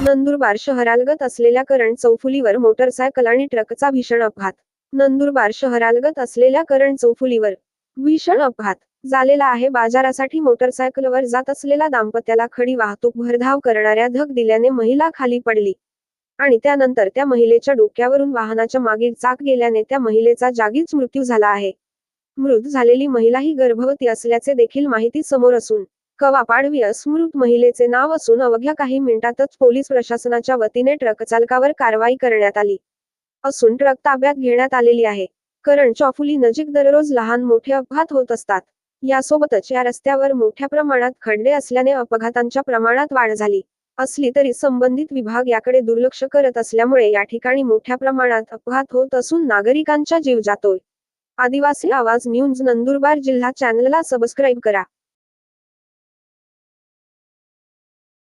नंदुरबार शहरालगत असलेल्या करण चौफुलीवर मोटरसायकल आणि ट्रकचा भीषण अपघात. नंदुरबार शहरालगत असलेल्या करण चौफुलीवर भीषण अपघात झालेला आहे. बाजारासाठी मोटरसायकलवर जात असलेल्या दाम्पत्याला खडी वाहतूक भरधाव करणाऱ्या धक दिल्याने महिला खाली पडली आणि त्यानंतर त्या महिलेच्या डोक्यावरून वाहनाच्या मागील चाक गेल्याने त्या महिलेचा जागीच मृत्यू झाला आहे. मृत झालेली महिला ही गर्भवती असल्याचे देखील माहिती समोर असून कवा पाडवी मृत महिलेचे नाव असून अवघ्या काही मिनिटातच पोलीस प्रशासनाच्या वतीने ट्रक चालकावर कारवाई करण्यात आली. असून ट्रक ताब्यात घेण्यात आलेली आहे. करण चौफुली नजीक दररोज लहान मोठे अपघात होत असतात. यासोबतच या रस्त्यावर मोठ्या प्रमाणात खड्डे असल्याने अपघातांच्या प्रमाणात वाढ झाली. असली तरी संबंधित विभाग याकडे दुर्लक्ष करत असल्यामुळे या ठिकाणी मोठ्या प्रमाणात अपघात होत असून नागरिकांचा जीव जातोय. आदिवासी आवाज न्यूज नंदुरबार जिल्हा चॅनलला सबस्क्राईब करा.